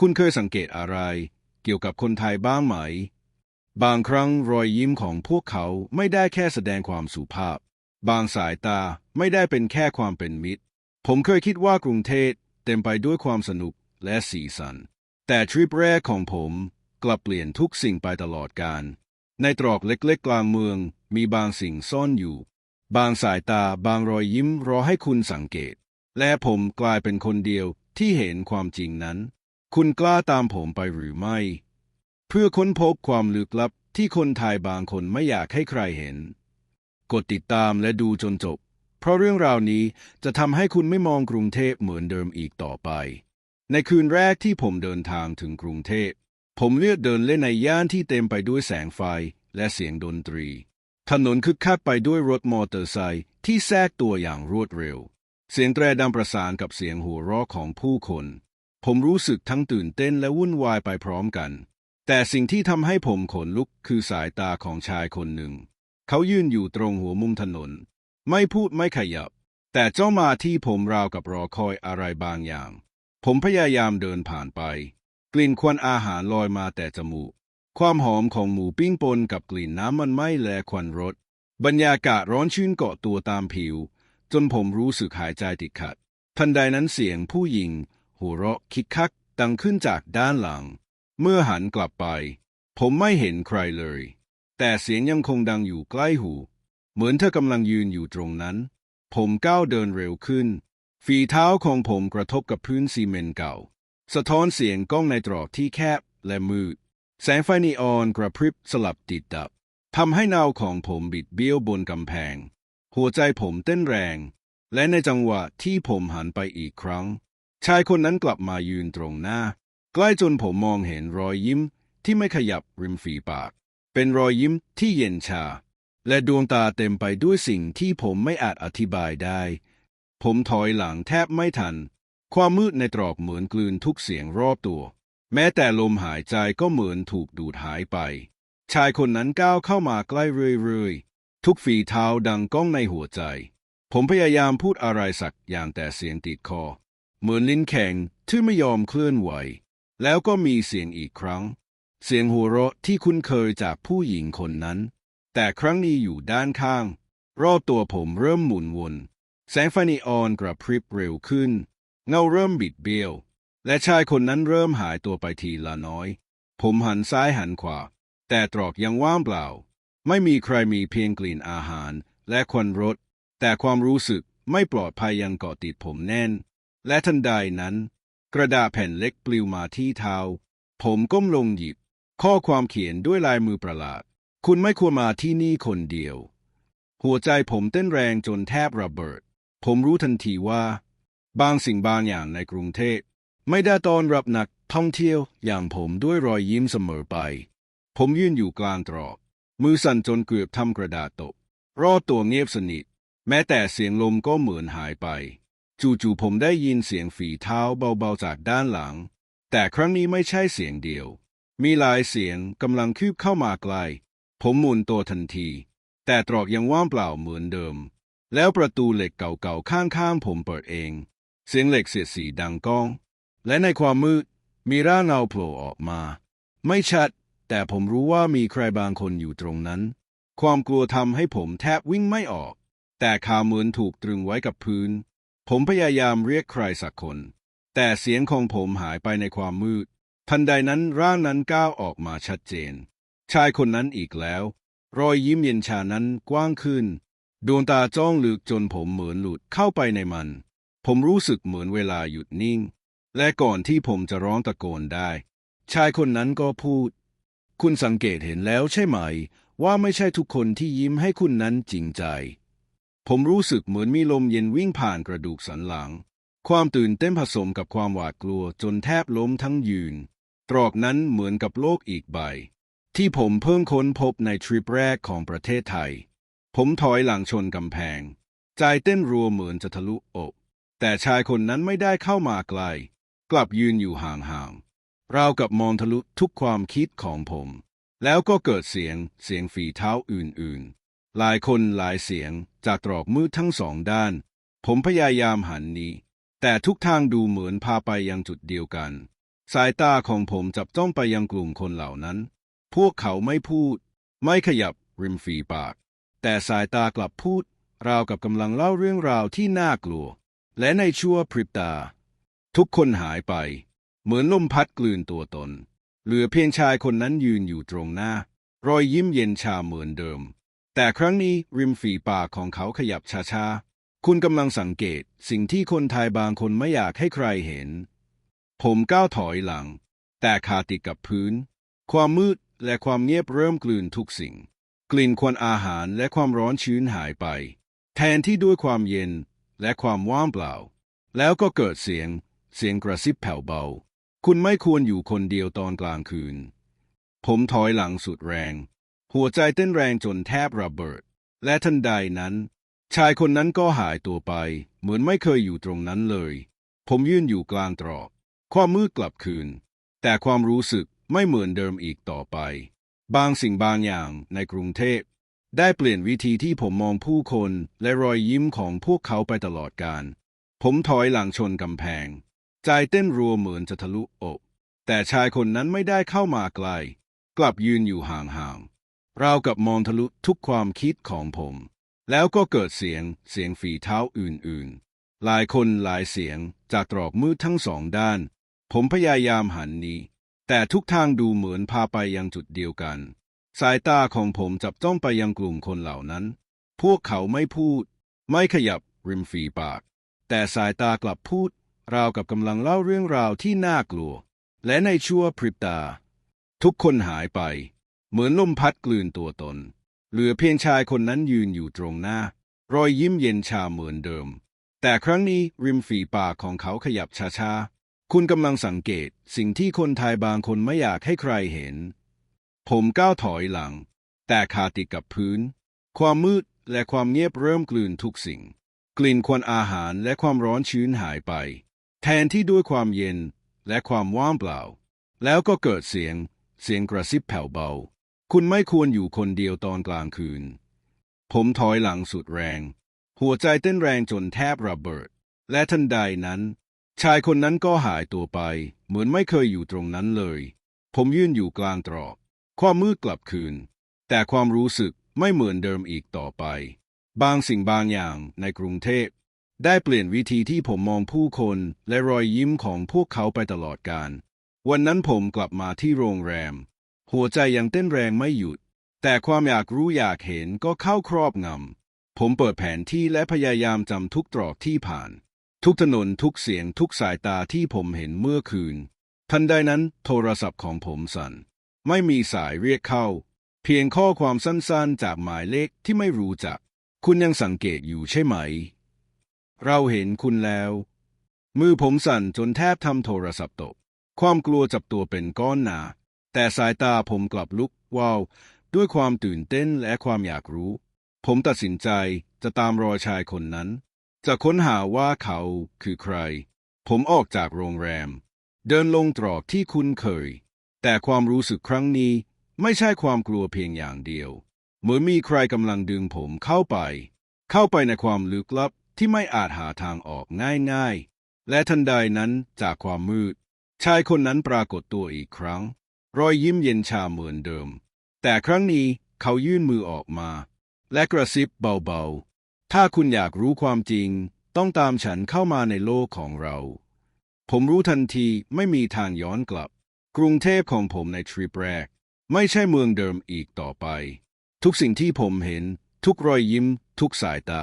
คุณเคยสังเกตอะไรเกี่ยวกับคนไทยบ้างไหม บางครั้งรอยยิ้มของพวกเขาไม่ได้แค่แสดงความสุภาพ บางสายตาไม่ได้เป็นแค่ความเป็นมิตร ผมเคยคิดว่ากรุงเทพเต็มไปด้วยความสนุกและสีสัน แต่ทริปแรกของผมกลับเปลี่ยนทุกสิ่งไปตลอดการ ในตรอกเล็กๆกลางเมืองมีบางสิ่งซ่อนอยู่ บางสายตาบางรอยยิ้มรอให้คุณสังเกต และผมกลายเป็นคนเดียวที่เห็นความจริงนั้น คุณกล้าตามผมไปหรือไม่ เพื่อค้นพบความลึกลับที่คนไทยบางคนไม่อยากให้ใครเห็น กดติดตามและดูจนจบ เพราะเรื่องราวนี้จะทำให้คุณไม่มองกรุงเทพเหมือนเดิมอีกต่อไป ในคืนแรกที่ผมเดินทางถึงกรุงเทพ ผมเลือกเดินเล่นในย่านที่เต็มไปด้วยแสงไฟและเสียงดนตรี ถนนคึกคักไปด้วยรถมอเตอร์ไซค์ที่แทรกตัวอย่างรวดเร็ว เสียงแตรดังประสานกับเสียงหัวเราะของผู้คน ผมรู้สึกทั้งตื่นเต้นและวุ่นวายไปพร้อมกัน แต่สิ่งที่ทำให้ผมขนลุกคือสายตาของชายคนหนึ่ง เขายืนอยู่ตรงหัวมุมถนน ไม่พูดไม่ขยับ แต่เจ้ามาที่ผมราวกับรอคอยอะไรบางอย่าง ผมพยายามเดินผ่านไป กลิ่นควันอาหารลอยมาแต่จมูก ความหอมของหมูปิ้งปนกับกลิ่นน้ำมันไหม้และควันรถ บรรยากาศร้อนชื้นเกาะตัวตามผิว จนผมรู้สึกหายใจติดขัด ทันใดนั้นเสียงผู้หญิง หัวเราะคิกคักดังขึ้นจากด้านหลัง เมื่อหันกลับไป ผมไม่เห็นใครเลย แต่เสียงยังคงดังอยู่ใกล้หู เหมือนเธอกำลังยืนอยู่ตรงนั้น ผมก้าวเดินเร็วขึ้น ฝีเท้าของผมกระทบกับพื้นซีเมนต์เก่า สะท้อนเสียงกล้องในตรอกที่แคบและมืด แสงไฟนีออนกระพริบสลับติดดับทำให้เนาของผมบิดเบี้ยวบนกำแพง หัวใจผมเต้นแรง และในจังหวะที่ผมหันไปอีกครั้ง ชายคนนั้นกลับมายืนตรงหน้า ใกล้จนผมมองเห็นรอยยิ้มที่ไม่ขยับริมฝีปาก เป็นรอยยิ้มที่เย็นชา และดวงตาเต็มไปด้วยสิ่งที่ผมไม่อาจอธิบายได้ ผมถอยหลังแทบไม่ทัน ความมืดในตรอกเหมือนกลืนทุกเสียงรอบตัว แม้แต่ลมหายใจก็เหมือนถูกดูดหายไป ชายคนนั้นก้าวเข้ามาใกล้เรื่อยๆ ทุกฝีเท้าดังก้องในหัวใจ ผมพยายามพูดอะไรสักอย่างแต่เสียงติดคอ เหมือนลิ้นแข็งที่ไม่ยอมเคลื่อนไหว แล้วก็มีเสียงอีกครั้ง เสียงหัวเราะที่คุ้นเคยจากผู้หญิงคนนั้น แต่ครั้งนี้อยู่ด้านข้าง รอบตัวผมเริ่มหมุนวน แสงไฟนีออนกระพริบเร็วขึ้น เงาเริ่มบิดเบี้ยว และชายคนนั้นเริ่มหายตัวไปทีละน้อย ผมหันซ้ายหันขวา แต่ตรอกยังว่างเปล่า ไม่มีใครมีเพียงกลิ่นอาหารและควันรถ แต่ความรู้สึกไม่ปลอดภัยยังเกาะติดผมแน่น และทันใดนั้น กระดาษแผ่นเล็กปลิวมาที่เท้า ผมก้มลงหยิบ ข้อความเขียนด้วยลายมือประหลาด คุณไม่ควรมาที่นี่คนเดียว หัวใจผมเต้นแรงจนแทบระเบิด ผมรู้ทันทีว่า บางสิ่งบางอย่างในกรุงเทพไม่ได้ต้อนรับนักท่องเที่ยวอย่างผมด้วยรอยยิ้มเสมอไป ผมยืนอยู่กลางตรอก มือสั่นจนเกือบทำกระดาษตก รอดตัวเงียบสนิท แม้แต่เสียงลมก็เหมือนหายไป จู่ๆผมได้ยินเสียงฝีเท้าเบาๆจากด้านหลัง แต่ครั้งนี้ไม่ใช่เสียงเดียว มีหลายเสียงกำลังคืบเข้ามาใกล้ผมหมุนตัวทันที แต่ตรอกยังว่างเปล่าเหมือนเดิม แล้วประตูเหล็กเก่าๆข้างๆผมเปิดเอง เสียงเหล็กเสียดสีดังก้อง และในความมืดมีร่างเงาโผล่ออกมา ไม่ชัด แต่ผมรู้ว่ามีใครบางคนอยู่ตรงนั้น ความกลัวทำให้ผมแทบวิ่งไม่ออก แต่ขาเหมือนถูกตรึงไว้กับพื้น ผมพยายามเรียกใครสักคน แต่เสียงของผมหายไปในความมืด ทันใดนั้นร่างนั้นก้าวออกมาชัดเจน ชายคนนั้นอีกแล้ว รอยยิ้มเย็นชานั้นกว้างขึ้น ดวงตาจ้องลึกจนผมเหมือนหลุดเข้าไปในมัน ผมรู้สึกเหมือนเวลาหยุดนิ่ง และก่อนที่ผมจะร้องตะโกนได้ ชายคนนั้นก็พูด คุณสังเกตเห็นแล้วใช่ไหม ว่าไม่ใช่ทุกคนที่ยิ้มให้คุณนั้นจริงใจ ผมรู้สึกเหมือนมีลมเย็นวิ่งผ่านกระดูกสันหลัง ความตื่นเต้นผสมกับความหวาดกลัวจนแทบล้มทั้งยืน ตรอกนั้นเหมือนกับโลกอีกใบ ที่ผมเพิ่งค้นพบในทริปแรกของประเทศไทย ผมถอยหลังชนกำแพง ใจเต้นรัวเหมือนจะทะลุอก แต่ชายคนนั้นไม่ได้เข้ามาไกล กลับยืนอยู่ห่างๆราวกับมองทะลุทุกความคิดของผม แล้วก็เกิดเสียงเสียงฝีเท้าอื่นๆ หลายคนหลายเสียง จากตรอกมืดทั้งสองด้าน ผมพยายามหันหนี้แต่ทุกทางดูเหมือนพาไปยังจุดเดียวกัน สายตาของผมจับจ้องไปยังกลุ่มคนเหล่านั้น พวกเขาไม่พูด ไม่ขยับริมฝีปาก แต่สายตากลับพูด ราวกับกำลังเล่าเรื่องราวที่น่ากลัว และในชั่วพริบตา ทุกคนหายไป เหมือนลมพัดกลืนตัวตน เหลือเพียงชายคนนั้นยืนอยู่ตรงหน้า รอยยิ้มเย็นชาเหมือนเดิม แต่ครั้งนี้ริมฝีปากของเขาขยับช้าๆ คุณกำลังสังเกตสิ่งที่คนไทยบางคนไม่อยากให้ใครเห็น ผมก้าวถอยหลัง แต่ขาติดกับพื้น ความมืดและความเงียบเริ่มกลืนทุกสิ่ง กลิ่นควันอาหารและความร้อนชื้นหายไป แทนที่ด้วยความเย็นและความว่างเปล่า แล้วก็เกิดเสียง เสียงกระซิบแผ่วเบา คุณไม่ควรอยู่คนเดียวตอนกลางคืน ผมถอยหลังสุดแรง หัวใจเต้นแรงจนแทบระเบิด และทันใดนั้น ชายคนนั้นก็หายตัวไป เหมือนไม่เคยอยู่ตรงนั้นเลย ผมยืนอยู่กลางตรอก ความมืดกลับคืน แต่ความรู้สึกไม่เหมือนเดิมอีกต่อไป บางสิ่งบางอย่างในกรุงเทพ ได้เปลี่ยนวิธีที่ผมมองผู้คนและรอยยิ้มของพวกเขาไปตลอดกาลผมถอยหลังชนกำแพง ใจเต้นรัวเหมือนจะทะลุอก แต่ชายคนนั้นไม่ได้เข้ามาใกล้กลับยืนอยู่ห่างๆ ราวกับมองทะลุทุกความคิดของผม แล้วก็เกิดเสียงเสียงฝีเท้าอื่นๆ หลายคนหลายเสียงจากตรอกมืดทั้งสองด้าน ผมพยายามหันหนี้ แต่ทุกทางดูเหมือนพาไปยังจุดเดียวกัน สายตาของผมจับจ้องไปยังกลุ่มคนเหล่านั้น พวกเขาไม่พูด ไม่ขยับริมฝีปาก แต่สายตากลับพูด ราวกับกำลังเล่าเรื่องราวที่น่ากลัว และในชั่วพริบตา ทุกคนหายไป เหมือนลมพัดกลืนตัวตน เหลือเพียงชายคนนั้นยืนอยู่ตรงหน้า รอยยิ้มเย็นชาเหมือนเดิม แต่ครั้งนี้ริมฝีปากของเขาขยับช้าๆ คุณกำลังสังเกตสิ่งที่คนไทยบางคนไม่อยากให้ใครเห็น ผมก้าวถอยหลัง แต่ขาติดกับพื้น ความมืดและความเงียบเริ่มกลืนทุกสิ่ง กลิ่นควันอาหารและความร้อนชื้นหายไป แทนที่ด้วยความเย็นและความว่างเปล่า แล้วก็เกิดเสียง เสียงกระซิบแผ่วเบา คุณไม่ควรอยู่คนเดียวตอนกลางคืน ผมถอยหลังสุดแรง หัวใจเต้นแรงจนแทบระเบิด และทันใดนั้น ชายคนนั้นก็หายตัวไป เหมือนไม่เคยอยู่ตรงนั้นเลย ผมยืนอยู่กลางตรอก ความมืดกลับคืน แต่ความรู้สึกไม่เหมือนเดิมอีกต่อไป บางสิ่งบางอย่างในกรุงเทพ ได้เปลี่ยนวิธีที่ผมมองผู้คนและรอยยิ้มของพวกเขาไปตลอดกาลวันนั้นผมกลับมาที่โรงแรม หัวใจยังเต้นแรงไม่หยุด แต่ความอยากรู้อยากเห็นก็เข้าครอบงำ ผมเปิดแผนที่และพยายามจำทุกตรอกที่ผ่าน ทุกถนนทุกเสียงทุกสายตาที่ผมเห็นเมื่อคืน ทันใดนั้นโทรศัพท์ของผมสั่น ไม่มีสายเรียกเข้า เพียงข้อความสั้นๆ จากหมายเลขที่ไม่รู้จัก คุณยังสังเกตอยู่ใช่ไหม เราเห็นคุณแล้ว มือผมสั่นจนแทบทำโทรศัพท์ตก ความกลัวจับตัวเป็นก้อนหนา แต่สายตาผมกลับลุกว้าวด้วยความตื่นเต้นและความอยากรู้ ผมตัดสินใจจะตามรอยชายคนนั้น จะค้นหาว่าเขาคือใคร ผมออกจากโรงแรม เดินลงตรอกที่คุ้นเคย แต่ความรู้สึกครั้งนี้ไม่ใช่ความกลัวเพียงอย่างเดียว เหมือนมีใครกำลังดึงผมเข้าไป เข้าไปในความลึกลับที่ไม่อาจหาทางออกง่ายๆ และทันใดนั้นจากความมืด ชายคนนั้นปรากฏตัวอีกครั้ง รอยยิ้มเย็นชาเหมือนเดิม แต่ครั้งนี้เขายื่นมือออกมา และกระซิบเบาๆ ถ้าคุณอยากรู้ความจริง ต้องตามฉันเข้ามาในโลกของเรา ผมรู้ทันทีไม่มีทางย้อนกลับ กรุงเทพของผมในทริปแรก ไม่ใช่เมืองเดิมอีกต่อไป ทุกสิ่งที่ผมเห็น ทุกรอยยิ้ม ทุกสายตา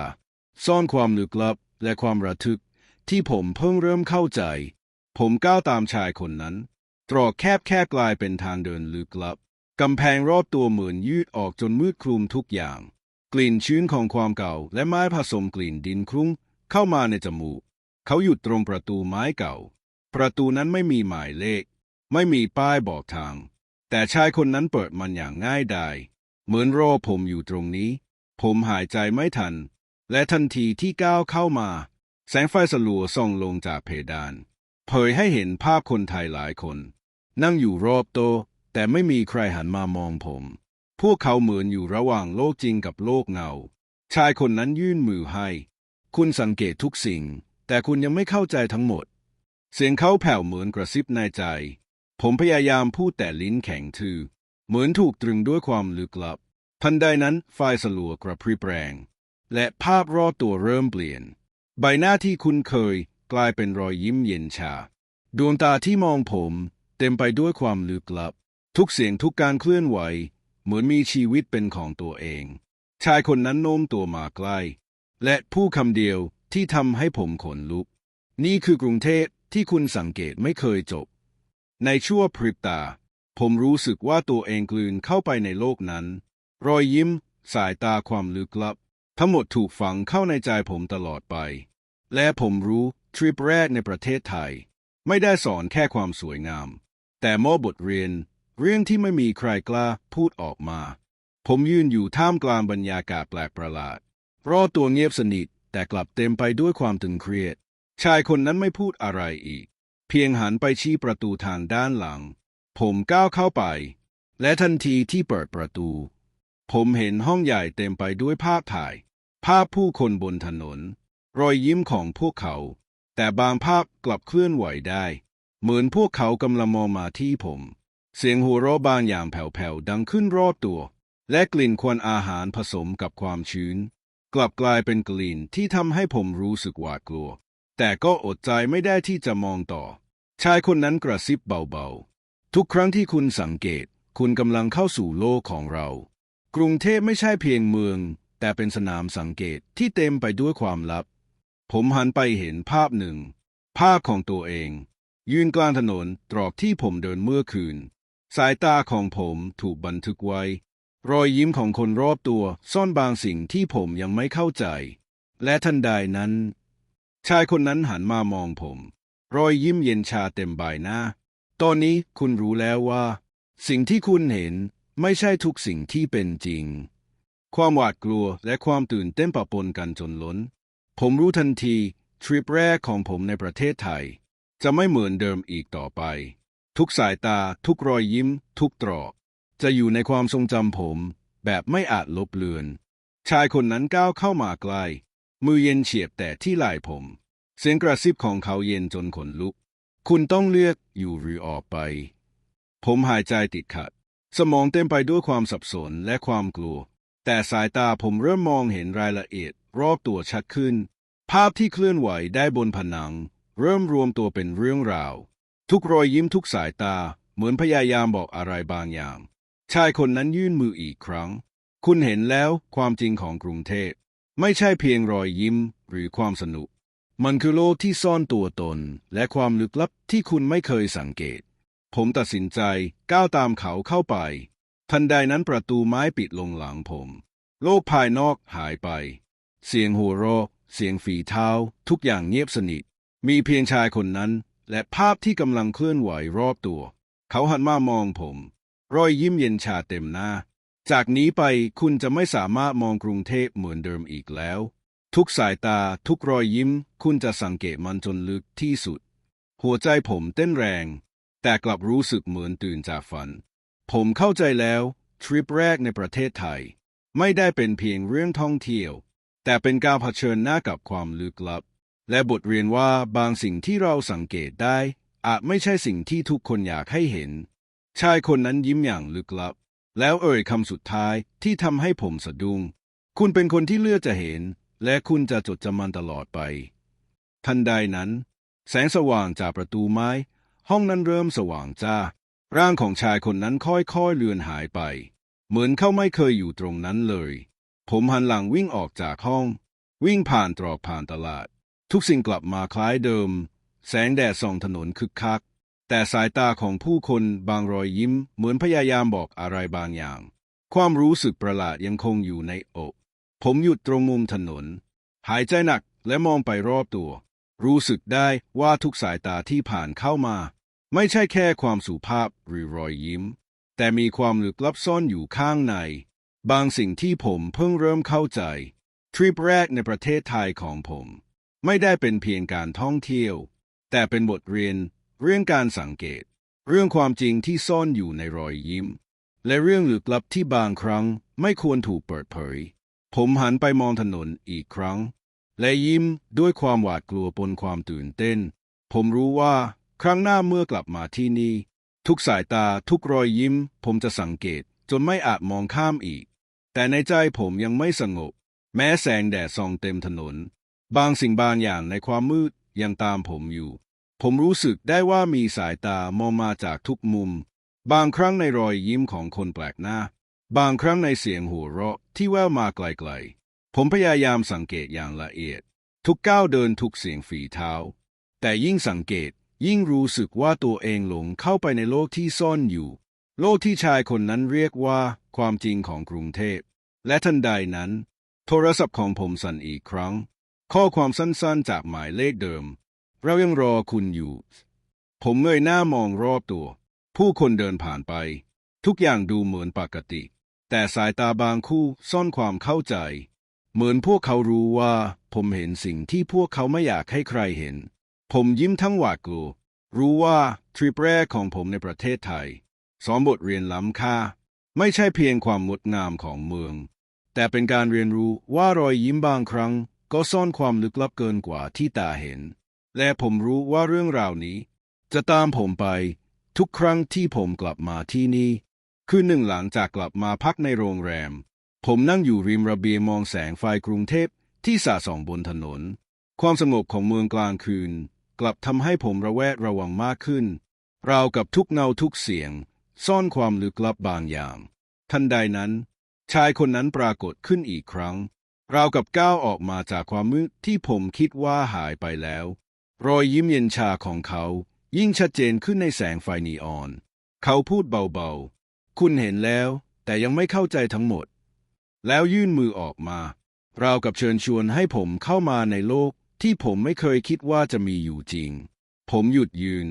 ซ่อนความลึกลับและความระทึก ที่ผมเพิ่งเริ่มเข้าใจ ผมก้าวตามชายคนนั้น ตรอกแคบแค่กลายเป็นทางเดินลึกลับ กำแพงรอบตัวเหมือนยืดออกจนมืดคลุมทุกอย่าง กลิ่นชื้นของความเก่า และไม้ผสมกลิ่นดินคลุ้ง เข้ามาในจมูก เขาหยุดตรงประตูไม้เก่า ประตูนั้นไม่มีหมายเลข ไม่มีป้ายบอกทาง แต่ชายคนนั้นเปิดมันอย่างง่ายดาย เหมือนรอผมอยู่ตรงนี้ ผมหายใจไม่ทัน และทันทีที่ก้าวเข้ามา แสงไฟสลัวส่องลงจากเพดาน เผยให้เห็นภาพคนไทยหลายคน นั่งอยู่รอบโต๊ะแต่ไม่มีใครหันมามองผม พวกเขาเหมือนอยู่ระหว่างโลกจริงกับโลกเงา ชายคนนั้นยื่นมือให้ คุณสังเกตทุกสิ่ง แต่คุณยังไม่เข้าใจทั้งหมด เสียงเขาแผ่วเหมือนกระซิบในใจ ผมพยายามพูดแต่ลิ้นแข็งทื่อ เหมือนถูกตรึงด้วยความลึกลับ ทันใดนั้นไฟสลัวกระพริบแรง และภาพรอบตัวเริ่มเปลี่ยน ใบหน้าที่คุ้นเคยกลายเป็นรอยยิ้มเย็นชา ดวงตาที่มองผม ต็มไปด้วยความลึกลับ ทุกเสียงทุกการเคลื่อนไหว เหมือนมีชีวิตเป็นของตัวเอง ชายคนนั้นโน้มตัวมาใกล้ และพูดคำเดียวที่ทำให้ผมขนลุก นี่คือกรุงเทพที่คุณสังเกตไม่เคยจบ ในชั่วพริบตา ผมรู้สึกว่าตัวเองกลืนเข้าไปในโลกนั้น รอยยิ้ม สายตาความลึกลับ ทั้งหมดถูกฝังเข้าในใจผมตลอดไป และผมรู้ทริปแรกในประเทศไทย ไม่ได้สอนแค่ความสวยงาม แต่มอบบทเรียน เรื่องที่ไม่มีใครกล้าพูดออกมา ผมยืนอยู่ท่ามกลางบรรยากาศแปลกประหลาดรอตัวเงียบสนิทแต่กลับเต็มไปด้วยความตึงเครียด ชายคนนั้นไม่พูดอะไรอีก เพียงหันไปชี้ประตูทางด้านหลัง ผมก้าวเข้าไป และทันทีที่เปิดประตู ผมเห็นห้องใหญ่เต็มไปด้วยภาพถ่าย ภาพผู้คนบนถนน รอยยิ้มของพวกเขา แต่บางภาพกลับเคลื่อนไหวได้ เหมือนพวกเขากำลังมองมาที่ผม เสียงหัวเราะบางอย่างแผ่วๆดังขึ้นรอบตัว และกลิ่นควันอาหารผสมกับความชื้น กลับกลายเป็นกลิ่นที่ทำให้ผมรู้สึกหวาดกลัว แต่ก็อดใจไม่ได้ที่จะมองต่อ ชายคนนั้นกระซิบเบาๆ ทุกครั้งที่คุณสังเกต คุณกำลังเข้าสู่โลกของเรา กรุงเทพไม่ใช่เพียงเมือง แต่เป็นสนามสังเกตที่เต็มไปด้วยความลับ ผมหันไปเห็นภาพหนึ่ง ภาพของตัวเอง ยืนกลางถนนตรอกที่ผมเดินเมื่อคืน สายตาของผมถูกบันทึกไว้ รอยยิ้มของคนรอบตัวซ่อนบางสิ่งที่ผมยังไม่เข้าใจ และทันใดนั้น ชายคนนั้นหันมามองผม รอยยิ้มเย็นชาเต็มใบหน้า ตอนนี้คุณรู้แล้วว่า สิ่งที่คุณเห็นไม่ใช่ทุกสิ่งที่เป็นจริง ความหวาดกลัวและความตื่นเต้นปะปนกันจนล้น ผมรู้ทันทีทริปแรกของผมในประเทศไทย จะไม่เหมือนเดิมอีกต่อไป ทุกสายตา ทุกรอยยิ้ม ทุกตรอก จะอยู่ในความทรงจำผม แบบไม่อาจลบเลือน ชายคนนั้นก้าวเข้ามาใกล้มือเย็นเฉียบแต่ที่ไหล่ผม เสียงกระซิบของเขาเย็นจนขนลุก คุณต้องเลือกอยู่หรือออกไป ผมหายใจติดขัด สมองเต็มไปด้วยความสับสนและความกลัว แต่สายตาผมเริ่มมองเห็นรายละเอียด รอบตัวชัดขึ้น ภาพที่เคลื่อนไหวได้บนผนัง เริ่มรวมตัวเป็นเรื่องราว ทุกรอยยิ้มทุกสายตา เหมือนพยายามบอกอะไรบางอย่าง ชายคนนั้นยื่นมืออีกครั้ง คุณเห็นแล้วความจริงของกรุงเทพ ไม่ใช่เพียงรอยยิ้มหรือความสนุก มันคือโลกที่ซ่อนตัวตน และความลึกลับที่คุณไม่เคยสังเกต ผมตัดสินใจก้าวตามเขาเข้าไป ทันใดนั้นประตูไม้ปิดลงหลังผม โลกภายนอกหายไป เสียงหัวเราะเสียงฝีเท้า ทุกอย่างเงียบสนิท มีเพียงชายคนนั้น และภาพที่กำลังเคลื่อนไหวรอบตัว เขาหันมามองผม รอยยิ้มเย็นชาเต็มหน้า จากนี้ไปคุณจะไม่สามารถมองกรุงเทพเหมือนเดิมอีกแล้ว ทุกสายตาทุกรอยยิ้ม คุณจะสังเกตมันจนลึกที่สุด หัวใจผมเต้นแรง แต่กลับรู้สึกเหมือนตื่นจากฝัน ผมเข้าใจแล้ว ทริปแรกในประเทศไทย ไม่ได้เป็นเพียงเรื่องท่องเที่ยว แต่เป็นการเผชิญหน้ากับความลึกลับ และบทเรียนว่าบางสิ่งที่เราสังเกตได้ อาจไม่ใช่สิ่งที่ทุกคนอยากให้เห็น ชายคนนั้นยิ้มอย่างลึกลับ แล้วเอ่ยคำสุดท้ายที่ทำให้ผมสะดุ้ง คุณเป็นคนที่เลือกจะเห็น และคุณจะจดจำมันตลอดไป ทันใดนั้น แสงสว่างจากประตูไม้ ห้องนั้นเริ่มสว่างจ้า ร่างของชายคนนั้นค่อยๆเลือนหายไป เหมือนเขาไม่เคยอยู่ตรงนั้นเลย ผมหันหลังวิ่งออกจากห้อง วิ่งผ่านตรอกผ่านตลาด ทุกสิ่งกลับมาคล้ายเดิม แสงแดดส่องถนนคึกคัก แต่สายตาของผู้คนบางรอยยิ้ม เหมือนพยายามบอกอะไรบางอย่าง ความรู้สึกประหลาดยังคงอยู่ในอก ผมหยุดตรงมุมถนน หายใจหนักและมองไปรอบตัว รู้สึกได้ว่าทุกสายตาที่ผ่านเข้ามา ไม่ใช่แค่ความสุภาพหรือรอยยิ้ม แต่มีความลึกลับซ่อนอยู่ข้างใน บางสิ่งที่ผมเพิ่งเริ่มเข้าใจ ทริปแรกในประเทศไทยของผม ไม่ได้เป็นเพียงการท่องเที่ยว แต่เป็นบทเรียน เรื่องการสังเกต เรื่องความจริงที่ซ่อนอยู่ในรอยยิ้ม และเรื่องลึกลับที่บางครั้งไม่ควรถูกเปิดเผย ผมหันไปมองถนนอีกครั้ง และยิ้มด้วยความหวาดกลัวปนความตื่นเต้น ผมรู้ว่าครั้งหน้าเมื่อกลับมาที่นี่ ทุกสายตาทุกรอยยิ้ม ผมจะสังเกตจนไม่อาจมองข้ามอีก แต่ในใจผมยังไม่สงบ แม้แสงแดดส่องเต็มถนน บางสิ่งบางอย่างในความมืดยังตามผมอยู่ ผมรู้สึกได้ว่ามีสายตามองมาจากทุกมุม บางครั้งในรอยยิ้มของคนแปลกหน้า บางครั้งในเสียงหัวเราะที่แววมาไกลๆ ผมพยายามสังเกตอย่างละเอียด ทุกก้าวเดินทุกเสียงฝีเท้า แต่ยิ่งสังเกตยิ่งรู้สึกว่าตัวเองหลงเข้าไปในโลกที่ซ่อนอยู่ โลกที่ชายคนนั้นเรียกว่าความจริงของกรุงเทพ และทันใดนั้น โทรศัพท์ของผมสั่นอีกครั้ง ข้อความสั้นๆ จากหมายเลขเดิม เรายังรอคุณอยู่ ผมเงยหน้ามองรอบตัว ผู้คนเดินผ่านไป ทุกอย่างดูเหมือนปกติ แต่สายตาบางคู่ซ่อนความเข้าใจ เหมือนพวกเขารู้ว่าผมเห็นสิ่งที่พวกเขาไม่อยากให้ใครเห็น ผมยิ้มทั้งหวาดกลัวรู้ว่าทริปแรกของผมในประเทศไทยสอนบทเรียนล้ำค่า ไม่ใช่เพียงความงดงามของเมือง แต่เป็นการเรียนรู้ว่ารอยยิ้มบางครั้ง ก็ซ่อนความลึกลับเกินกว่าที่ตาเห็น และผมรู้ว่าเรื่องราวนี้ จะตามผมไป ทุกครั้งที่ผมกลับมาที่นี่ คืนหนึ่งหลังจากกลับมาพักในโรงแรม ผมนั่งอยู่ริมระเบียงมองแสงไฟกรุงเทพที่สาส่องบนถนน ความสงบของเมืองกลางคืน กลับทำให้ผมระแวดระวังมากขึ้น ราวกับทุกเงาทุกเสียง ซ่อนความลึกลับบางอย่าง ทันใดนั้น ชายคนนั้นปรากฏขึ้นอีกครั้ง ราวกับก้าวออกมาจากความมืดที่ผมคิดว่าหายไปแล้ว รอยยิ้มเย็นชาของเขายิ่งชัดเจนขึ้นในแสงไฟนีออน เขาพูดเบาๆ คุณเห็นแล้ว แต่ยังไม่เข้าใจทั้งหมด แล้วยื่นมือออกมาราวกับเชิญชวนให้ผมเข้ามาในโลกที่ผมไม่เคยคิดว่าจะมีอยู่จริง ผมหยุดยืน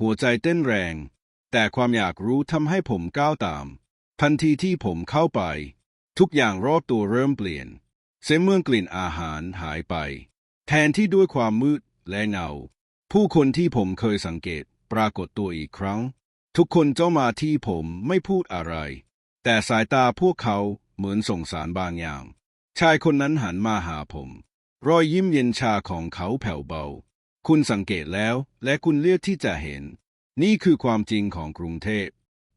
หัวใจเต้นแรง แต่ความอยากรู้ทำให้ผมก้าวตาม ทันทีที่ผมเข้าไป ทุกอย่างรอบตัวเริ่มเปลี่ยน เสียเมืองกลิ่นอาหารหายไป แทนที่ด้วยความมืดและเงา ผู้คนที่ผมเคยสังเกตปรากฏตัวอีกครั้ง ทุกคนเจ้ามาที่ผมไม่พูดอะไร แต่สายตาพวกเขาเหมือนส่งสารบางอย่าง ชายคนนั้นหันมาหาผม รอยยิ้มเย็นชาของเขาแผ่วเบา คุณสังเกตแล้ว และคุณเลือกที่จะเห็น นี่คือความจริงของกรุงเทพ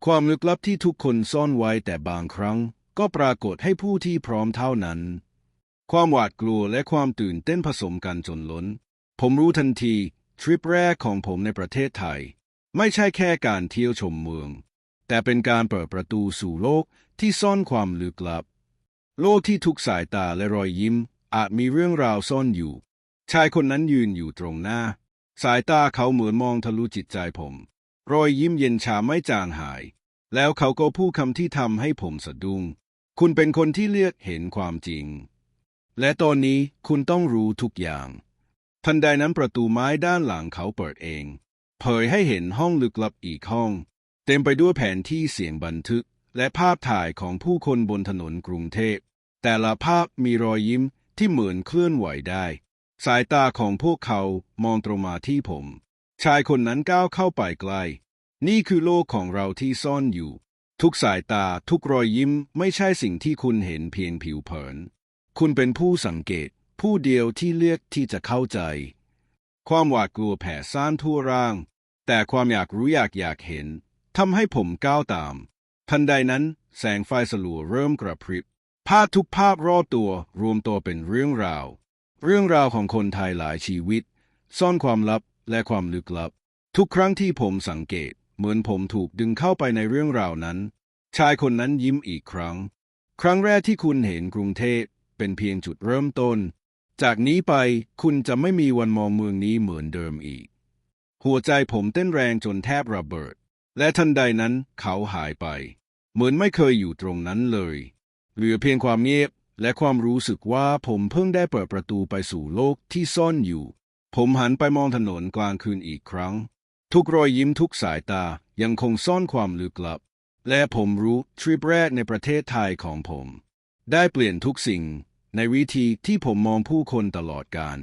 ความลึกลับที่ทุกคนซ่อนไว้แต่บางครั้ง ก็ปรากฏให้ผู้ที่พร้อมเท่านั้น ความหวาดกลัวและความตื่นเต้นผสมกันจนล้น ผมรู้ทันที ทริปแรกของผมในประเทศไทย ไม่ใช่แค่การเที่ยวชมเมือง แต่เป็นการเปิดประตูสู่โลกที่ซ่อนความลึกลับ โลกที่ทุกสายตาและรอยยิ้ม อาจมีเรื่องราวซ่อนอยู่ ชายคนนั้นยืนอยู่ตรงหน้า สายตาเขาเหมือนมองทะลุจิตใจผม รอยยิ้มเย็นชาไม่จางหาย แล้วเขาก็พูดคำที่ทำให้ผมสะดุ้งคุณเป็นคนที่เลือกเห็นความจริง และตอนนี้คุณต้องรู้ทุกอย่าง ทันใดนั้นประตูไม้ด้านหลังเขาเปิดเอง เผยให้เห็นห้องลึกลับอีกห้อง เต็มไปด้วยแผนที่เสียงบันทึก และภาพถ่ายของผู้คนบนถนนกรุงเทพ แต่ละภาพมีรอยยิ้มที่เหมือนเคลื่อนไหวได้ สายตาของพวกเขามองตรงมาที่ผม ชายคนนั้นก้าวเข้าไปใกล้ นี่คือโลกของเราที่ซ่อนอยู่ ทุกสายตาทุกรอยยิ้มไม่ใช่สิ่งที่คุณเห็นเพียงผิวเผิน คุณเป็นผู้สังเกต ผู้เดียวที่เลือกที่จะเข้าใจ ความหวาดกลัวแผ่ซ่านทั่วร่าง แต่ความอยากรู้อยากอยากเห็นทำให้ผมก้าวตาม ทันใดนั้นแสงไฟสลัวเริ่มกระพริบ ภาพทุกภาพรอบตัวรวมตัวเป็นเรื่องราว เรื่องราวของคนไทยหลายชีวิต ซ่อนความลับและความลึกลับ ทุกครั้งที่ผมสังเกต เหมือนผมถูกดึงเข้าไปในเรื่องราวนั้น ชายคนนั้นยิ้มอีกครั้ง ครั้งแรกที่คุณเห็นกรุงเทพ เป็นเพียงจุดเริ่มต้น จากนี้ไปคุณจะไม่มีวันมองเมืองนี้เหมือนเดิมอีก หัวใจผมเต้นแรงจนแทบระเบิด และทันใดนั้นเขาหายไป เหมือนไม่เคยอยู่ตรงนั้นเลย เหลือเพียงความเงียบและความรู้สึกว่าผมเพิ่งได้เปิดประตูไปสู่โลกที่ซ่อนอยู่ ผมหันไปมองถนนกลางคืนอีกครั้ง ทุกรอยยิ้มทุกสายตายังคงซ่อนความลึกลับ และผมรู้ทริปแรกในประเทศไทยของผม ได้เปลี่ยนทุกสิ่ง ในวิธีที่ผมมองผู้คนตลอดการ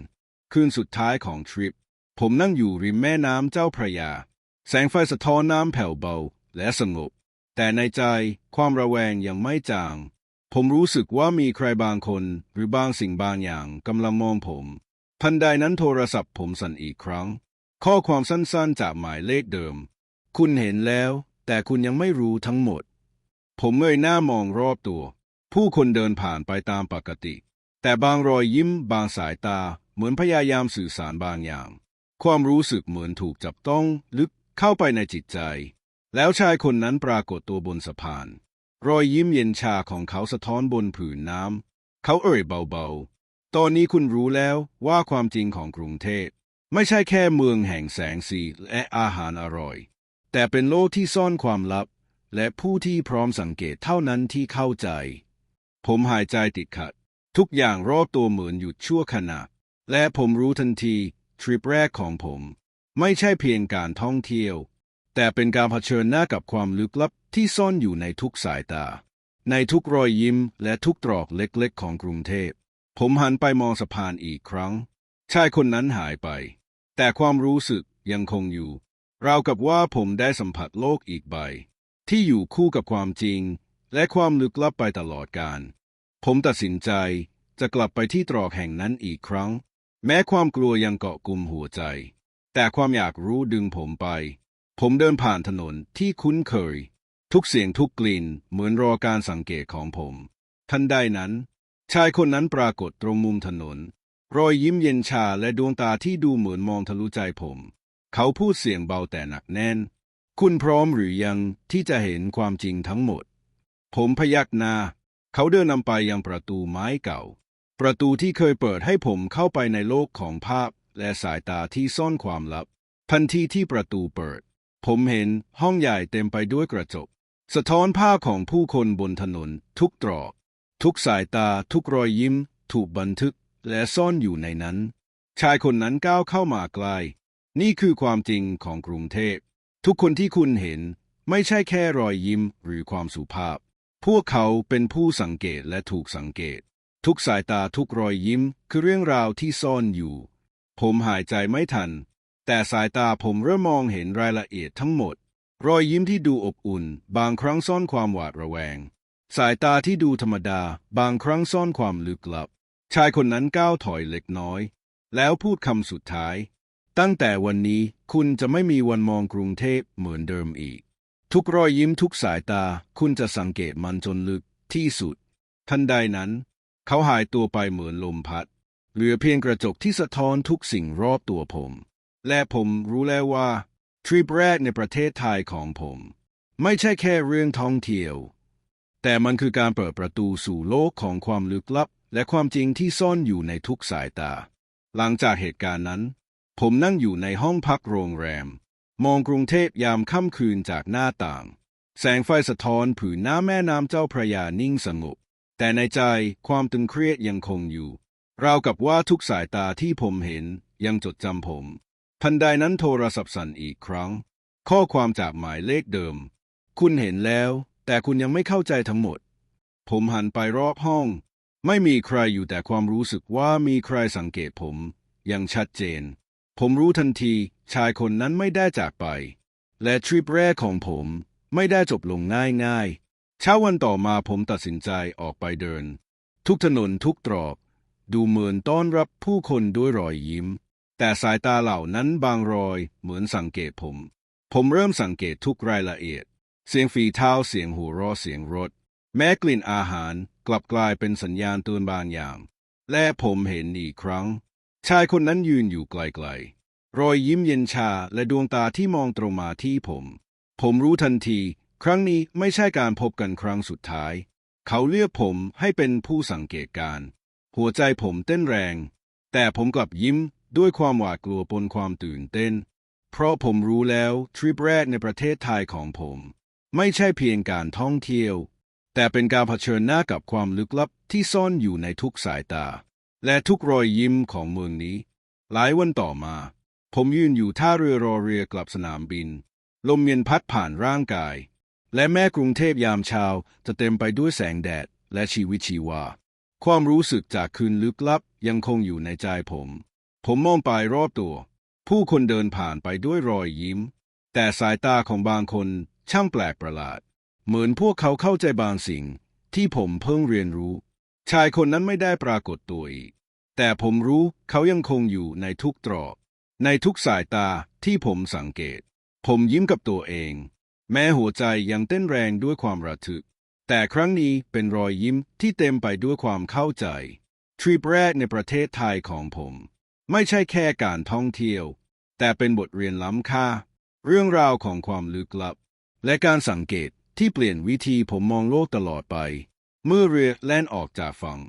คืนสุดท้ายของทริป ผมนั่งอยู่ริมแม่น้ำเจ้าพระยา แสงไฟสะท้อนน้ำแผ่วเบาและสงบ แต่ในใจความระแวงยังไม่จาง ผมรู้สึกว่ามีใครบางคนหรือบางสิ่งบางอย่างกำลังมองผม ทันใดนั้นโทรศัพท์ผมสั่นอีกครั้ง ข้อความสั้นๆจากหมายเลขเดิม คุณเห็นแล้ว แต่คุณยังไม่รู้ทั้งหมด ผมเงยหน้ามองรอบตัว ผู้คนเดินผ่านไปตามปกติ แต่บางรอยยิ้มบางสายตาเหมือนพยายามสื่อสารบางอย่าง ความรู้สึกเหมือนถูกจับต้องลึกเข้าไปในจิตใจ แล้วชายคนนั้นปรากฏตัวบนสะพาน รอยยิ้มเย็นชาของเขาสะท้อนบนผืนน้ำ เขาเอ่ยเบาๆ ตอนนี้คุณรู้แล้วว่าความจริงของกรุงเทพไม่ใช่แค่เมืองแห่งแสงสีและอาหารอร่อย แต่เป็นโลกที่ซ่อนความลับ และผู้ที่พร้อมสังเกตเท่านั้นที่เข้าใจ ผมหายใจติดขัด ทุกอย่างรอบตัวเหมือนหยุดชั่วขณะ และผมรู้ทันทีทริปแรกของผม ไม่ใช่เพียงการท่องเที่ยว แต่เป็นการเผชิญหน้ากับความลึกลับที่ซ่อนอยู่ในทุกสายตา ในทุกรอยยิ้มและทุกตรอกเล็กๆ ของกรุงเทพ ผมหันไปมองสะพานอีกครั้ง ชายคนนั้นหายไป แต่ความรู้สึกยังคงอยู่ ราวกับว่าผมได้สัมผัสโลกอีกใบ ที่อยู่คู่กับความจริง และความลึกลับไปตลอดกาล ผมตัดสินใจจะกลับไปที่ตรอกแห่งนั้นอีกครั้ง แม้ความกลัวยังเกาะกลุ่มหัวใจ แต่ความอยากรู้ดึงผมไป ผมเดินผ่านถนนที่คุ้นเคย ทุกเสียงทุกกลิ่นเหมือนรอการสังเกตของผม ทันใดนั้น ชายคนนั้นปรากฏตรงมุมถนน รอยยิ้มเย็นชาและดวงตาที่ดูเหมือนมองทะลุใจผม เขาพูดเสียงเบาแต่หนักแน่น คุณพร้อมหรือยังที่จะเห็นความจริงทั้งหมด ผมพยักหน้า เขาเดินนำไปยังประตูไม้เก่า ประตูที่เคยเปิดให้ผมเข้าไปในโลกของภาพและสายตาที่ซ่อนความลับ ทันทีที่ประตูเปิด ผมเห็นห้องใหญ่เต็มไปด้วยกระจก สะท้อนภาพของผู้คนบนถนน ทุกตรอก ทุกสายตาทุกรอยยิ้ม ถูกบันทึกและซ่อนอยู่ในนั้น ชายคนนั้นก้าวเข้ามาใกล้นี่คือความจริงของกรุงเทพ ทุกคนที่คุณเห็นไม่ใช่แค่รอยยิ้มหรือความสุภาพ พวกเขาเป็นผู้สังเกตและถูกสังเกต ทุกสายตาทุกรอยยิ้ม คือเรื่องราวที่ซ่อนอยู่ ผมหายใจไม่ทัน แต่สายตาผมเริ่มมองเห็นรายละเอียดทั้งหมด รอยยิ้มที่ดูอบอุ่น บางครั้งซ่อนความหวาดระแวง สายตาที่ดูธรรมดา บางครั้งซ่อนความลึกลับ ชายคนนั้นก้าวถอยเล็กน้อย แล้วพูดคำสุดท้าย ตั้งแต่วันนี้คุณจะไม่มีวันมองกรุงเทพเหมือนเดิมอีก ทุกรอยยิ้มทุกสายตา คุณจะสังเกตมันจนลึกที่สุด ทันใดนั้น เขาหายตัวไปเหมือนลมพัด เหลือเพียงกระจกที่สะท้อนทุกสิ่งรอบตัวผม และผมรู้แล้วว่าทริปแรกในประเทศไทยของผม ไม่ใช่แค่เรื่องท่องเที่ยว แต่มันคือการเปิดประตูสู่โลกของความลึกลับ และความจริงที่ซ่อนอยู่ในทุกสายตา หลังจากเหตุการณ์นั้น ผมนั่งอยู่ในห้องพักโรงแรม มองกรุงเทพยามค่ำคืนจากหน้าต่าง แสงไฟสะท้อนผืนน้ำแม่น้ำเจ้าพระยานิ่งสงบ แต่ในใจความตึงเครียดยังคงอยู่ ราวกับว่าทุกสายตาที่ผมเห็นยังจดจำผม ทันใดนั้นโทรศัพท์สั่นอีกครั้ง ข้อความจากหมายเลขเดิม คุณเห็นแล้ว แต่คุณยังไม่เข้าใจทั้งหมด ผมหันไปรอบห้อง ไม่มีใครอยู่แต่ความรู้สึกว่ามีใครสังเกตผมย่างชัดเจน ผมรู้ทันทีชายคนนั้นไม่ได้จากไป และทริปแรกของผมไม่ได้จบลงง่ายๆ เช้าวันต่อมาผมตัดสินใจออกไปเดิน ทุกถนนทุกตรอก ดูเหมือนต้อนรับผู้คนด้วยรอยยิ้ม แต่สายตาเหล่านั้นบางรอยเหมือนสังเกตผม ผมเริ่มสังเกตทุกรายละเอียด เสียงฝีเท้าเสียงหัวเราะเสียงรถ แม้กลิ่นอาหารกลับกลายเป็นสัญญาณเตือนบางอย่าง และผมเห็นอีกครั้ง ชายคนนั้นยืนอยู่ไกลๆ รอยยิ้มเย็นชาและดวงตาที่มองตรงมาที่ผม ผมรู้ทันที ครั้งนี้ไม่ใช่การพบกันครั้งสุดท้าย เขาเลือกผมให้เป็นผู้สังเกตการ หัวใจผมเต้นแรง แต่ผมกลับยิ้มด้วยความหวาดกลัวปนความตื่นเต้น เพราะผมรู้แล้วทริปแรกในประเทศไทยของผม ไม่ใช่เพียงการท่องเที่ยว แต่เป็นการเผชิญหน้ากับความลึกลับที่ซ่อนอยู่ในทุกสายตา และทุกรอยยิ้มของเมืองนี้ หลายวันต่อมา ผมยืนอยู่ท่าเรือรอเรือกลับสนามบิน ลมเย็นพัดผ่านร่างกาย และแม้กรุงเทพยามเช้าจะเต็มไปด้วยแสงแดดและชีวิตชีวา ความรู้สึกจากคืนลึกลับยังคงอยู่ในใจผม ผมมองไปรอบตัว ผู้คนเดินผ่านไปด้วยรอยยิ้ม แต่สายตาของบางคนช่างแปลกประหลาด เหมือนพวกเขาเข้าใจบางสิ่งที่ผมเพิ่งเรียนรู้ ชายคนนั้นไม่ได้ปรากฏตัวอีก แต่ผมรู้เขายังคงอยู่ในทุกตรอก ในทุกสายตาที่ผมสังเกต ผมยิ้มกับตัวเอง แม้หัวใจยังเต้นแรงด้วยความระทึก แต่ครั้งนี้เป็นรอยยิ้มที่เต็มไปด้วยความเข้าใจ ทริปแรกในประเทศไทยของผม ไม่ใช่แค่การท่องเที่ยว แต่เป็นบทเรียนล้ำค่า เรื่องราวของความลึกลับ และการสังเกตที่เปลี่ยนวิธีผมมองโลกตลอดไป เมื่อเรือแล่นออกจากฝั่ง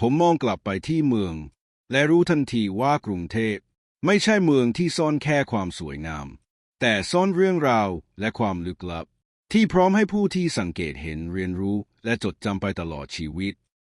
ผมมองกลับไปที่เมือง และรู้ทันทีว่ากรุงเทพ ไม่ใช่เมืองที่ซ่อนแค่ความสวยงาม แต่ซ่อนเรื่องราวและความลึกลับ ที่พร้อมให้ผู้ที่สังเกตเห็นเรียนรู้และจดจำไปตลอดชีวิต